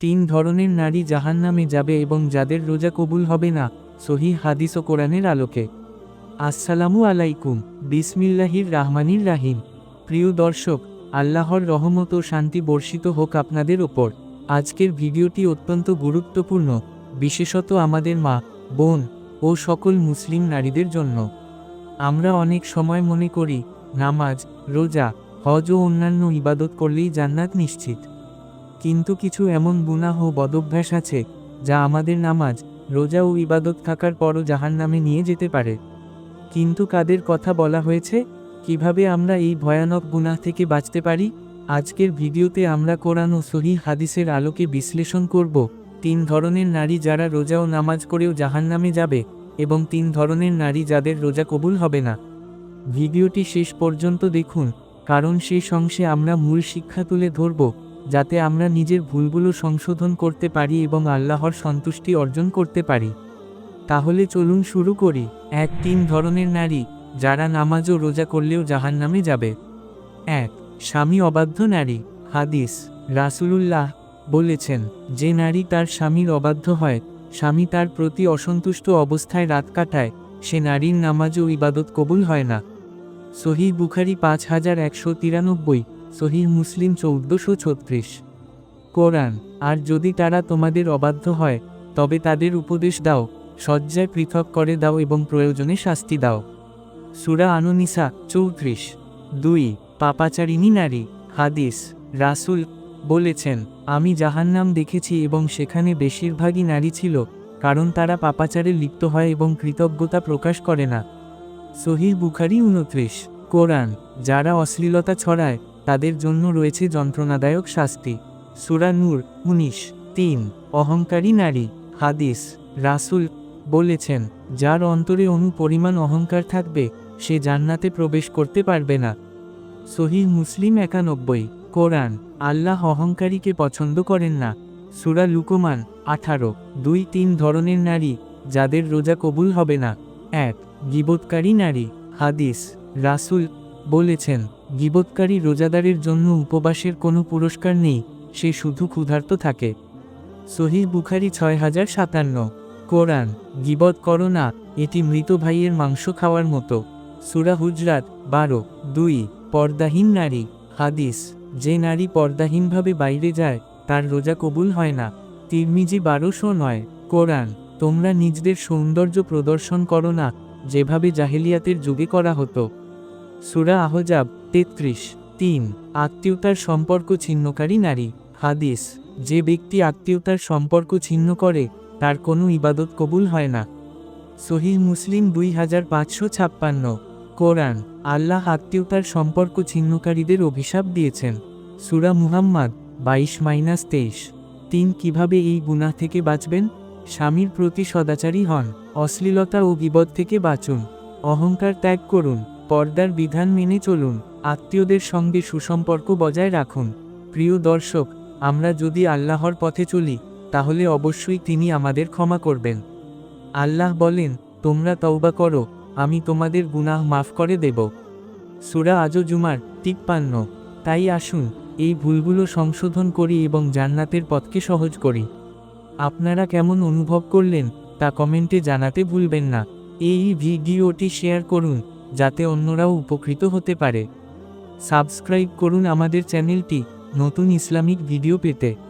তিন ধরনের নারী জাহান্নামে যাবে এবং যাদের রোজা কবুল হবে না, সহি হাদিস ও কোরআনের আলোকে। আসসালামু আলাইকুম, বিসমিল্লাহির রাহমানির রাহিম। প্রিয় দর্শক, আল্লাহর রহমত ও শান্তি বর্ষিত হোক আপনাদের ওপর। আজকের ভিডিওটি অত্যন্ত গুরুত্বপূর্ণ, বিশেষত আমাদের মা, বোন ও সকল মুসলিম নারীদের জন্য। আমরা অনেক সময় মনে করি, নামাজ, রোজা, হজ ও অন্যান্য ইবাদত করলেই জান্নাত নিশ্চিত। কিন্তু কিছু এমন গুনাহ বদভ্যাস আছে, যা আমাদের নামাজ, রোজা ও ইবাদত থাকার পরও জাহান নামে নিয়ে যেতে পারে। কিন্তু কাদের কথা বলা হয়েছে? কীভাবে আমরা এই ভয়ানক গুনাহ থেকে বাঁচতে পারি? আজকের ভিডিওতে আমরা কোরআন ও সহি হাদিসের আলোকে বিশ্লেষণ করব, তিন ধরনের নারী যারা রোজা ও নামাজ করেও জাহান নামে যাবে, এবং তিন ধরনের নারী যাদের রোজা কবুল হবে না। ভিডিওটি শেষ পর্যন্ত দেখুন, কারণ সেই অংশে আমরা মূল শিক্ষা তুলে ধরব যাতে আমরা নিজের ভুলগুলো সংশোধন করতে পারি এবং আল্লাহর সন্তুষ্টি অর্জন করতে পারি। তাহলে চলুন শুরু করি। এক, তিন ধরনের নারী, যারা নামাজ ও রোজা করলেও জাহান নামে যাবে। এক, স্বামী অবাধ্য নারী, হাদিস, রাসূলুল্লাহ বলেছেন, যে নারী তার স্বামীর অবাধ্য হয়, স্বামী তার প্রতি অসন্তুষ্ট অবস্থায় রাত কাটায়, সে নারীর নামাজ ও ইবাদত কবুল হয় না। সহি বুখারি পাঁচ হাজার একশো তিরানব্বই সহি মুসলিম চৌদ্দশো ছত্রিশ। কোরআন, আর যদি তারা তোমাদের অবাধ্য হয়, তবে তাদের উপদেশ দাও, শয্যায় পৃথক করে দাও এবং প্রয়োজনে শাস্তি দাও। সুরা আনুনিসা চৌত্রিশ। দুই, পাপাচারিণী নারী, হাদিস, রাসূল বলেছেন, আমি জাহান্নাম দেখেছি এবং সেখানে বেশিরভাগই নারী ছিল, কারণ তারা পাপাচারে লিপ্ত হয় এবং কৃতজ্ঞতা প্রকাশ করে না। সহিহ বুখারি উনত্রিশ কোরআন, যারা অশ্লীলতা ছড়ায় তাদের জন্য রয়েছে যন্ত্রণাদায়ক শাস্তি। সুরা নূর, উনিশ, তিন, অহংকারী নারী, হাদিস, রাসূল বলেছেন, যার অন্তরে অনু পরিমাণ অহংকার থাকবে, সে জান্নাতে প্রবেশ করতে পারবে না। সহিহ মুসলিম একানব্বই, কোরআন, আল্লাহ অহংকারীকে পছন্দ করেন না। সুরা লুকমান, আঠারো, দুই তিন ধরনের নারী, যাদের রোজা কবুল হবে না। এক গিবৎকারী নারী, হাদিস, রাসূল বলেছেন গিবৎকারী রোজাদারের জন্য উপবাসের কোনো পুরস্কার নেই, সে শুধু ক্ষুধার্ত থাকে। সহিহ বুখারি ছয় হাজার সাতান্ন। কোরআন গিবত করো না, এটি মৃত ভাইয়ের মাংস খাওয়ার মতো। সুরা হুজরাত, বারো, দুই, পর্দাহীন নারী। হাদিস, যে নারী পর্দাহীনভাবে বাইরে যায়, তার রোজা কবুল হয় না। তিরমিজি বারোশো নয়। কোরআন, তোমরা নিজদের সৌন্দর্য প্রদর্শন করো না, যেভাবে জাহেলিয়াতের যুগে করা হতো। সুরা আহজাব তেত্রিশ, তিন, আত্মীয়তার সম্পর্ক ছিন্নকারী নারী। হাদিস, যে ব্যক্তি আত্মীয়তার সম্পর্ক ছিন্ন করে, তার কোনো ইবাদত কবুল হয় না। সহিহ মুসলিম দুই হাজার পাঁচশো ছাপ্পান্ন। কোরআন, আল্লাহ আত্মীয়তার সম্পর্ক ছিন্নকারীদের অভিশাপ দিয়েছেন। সুরা মুহাম্মদ, বাইশ মাইনাস তেইশ। তিন, কীভাবে এই গুনাহ থেকে বাঁচবেন? স্বামীর প্রতি সদাচারী হন, অশ্লীলতা ও বিপদ থেকে বাঁচুন। অহংকার ত্যাগ করুন। পর্দার বিধান মেনে চলুন, আত্মীয়দের সঙ্গে সুসম্পর্ক বজায় রাখুন। প্রিয় দর্শক, আমরা যদি আল্লাহর পথে চলি, তাহলে অবশ্যই তিনি আমাদের ক্ষমা করবেন। আল্লাহ বলেন, তোমরা তওবা করো, আমি তোমাদের গুনাহ মাফ করে দেব। সুরা আজো জুমার তিপ্পান্ন তাই আসুন, এই ভুলগুলো সংশোধন করি এবং জান্নাতের পথকে সহজ করি। আপনারা কেমন অনুভব করলেন, তা কমেন্টে জানাতে ভুলবেন না। এই ভিডিওটি শেয়ার করুন। যাতে অন্যরাও উপকৃত হতে পারে। সাবস্ক্রাইব করুন আমাদের চ্যানেলটি নতুন ইসলামিক ভিডিও পেতে।